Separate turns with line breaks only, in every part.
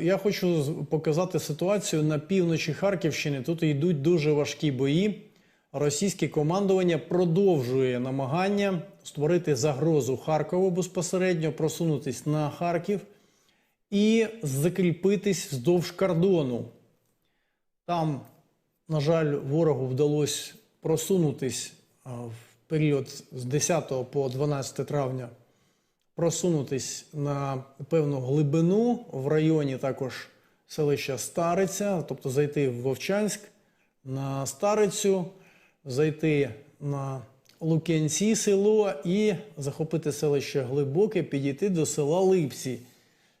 Я хочу показати ситуацію на півночі Харківщини. Тут йдуть дуже важкі бої. Російське командування продовжує намагання створити загрозу Харкову безпосередньо, просунутись на Харків і закріпитись вздовж кордону. Там, на жаль, ворогу вдалося просунутись в період з 10 по 12 травня просунутись на певну глибину в районі також селища Стариця, тобто зайти в Вовчанськ на Старицю, зайти на Лук'янці село і захопити селище Глибоке, підійти до села Липці.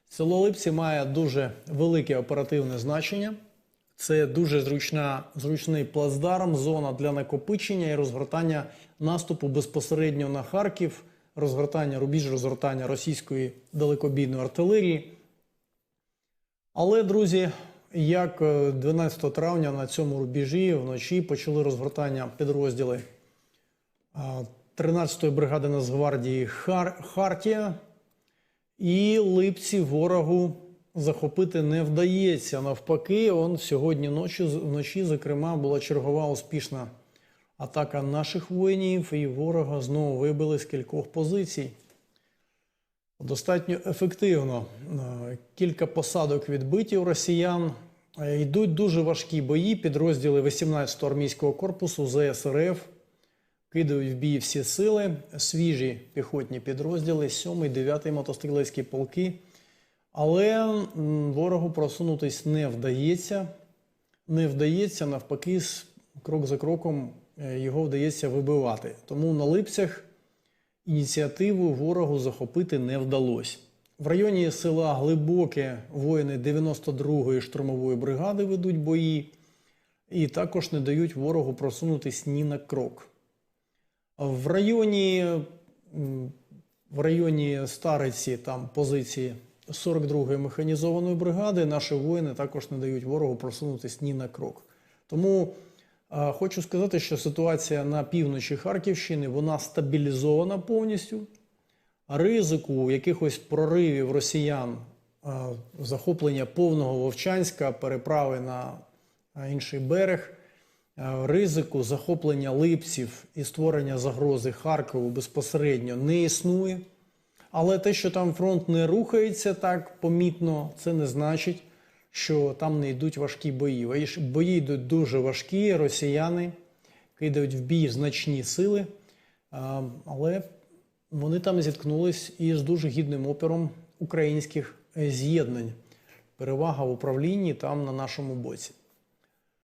Село Липці має дуже велике оперативне значення. Це дуже зручна, зручний плацдарм, зона для накопичення і розгортання наступу безпосередньо на Харків, розгортання рубіж, розгортання російської далекобійної артилерії. Але, друзі, як е, 12 травня на цьому рубежі вночі почали розгортання підрозділи 13-ї бригади Нацгвардії Хар... Хартія, і липці ворогу захопити не вдається. Навпаки, он сьогодні ночі, вночі, зокрема, була чергова успішна атака наших воїнів, і ворога знову вибили з кількох позицій. Достатньо ефективно. Е, Кілька посадок відбиті у росіян. Е, Йдуть дуже важкі бої. Підрозділи 18-го армійського корпусу ЗСРФ кидають в бій всі сили. Свіжі піхотні підрозділи, 7-й, 9-й мотострілецькі полки. Але ворогу просунутись не вдається. Не вдається, навпаки, крок за кроком його вдається вибивати. Тому на липцях ініціативу ворогу захопити не вдалося. В районі села Глибоке воїни 92-ї штурмової бригади ведуть бої і також не дають ворогу просунутись ні на крок. В районі, в районі Стариці там позиції 42-ї механізованої бригади наші воїни також не дають ворогу просунутись ні на крок. Тому хочу сказати, що ситуація на півночі Харківщини вона стабілізована повністю. Ризику якихось проривів росіян, захоплення повного Вовчанська, переправи на інший берег, ризику захоплення липців і створення загрози Харкову безпосередньо не існує. Але те, що там фронт не рухається так помітно, це не значить, що там не йдуть важкі бої. Бої- йдуть дуже важкі, росіяни кидають в бій значні сили, але вони там зіткнулись із дуже гідним опором українських з'єднань. Перевага в управлінні там на нашому боці.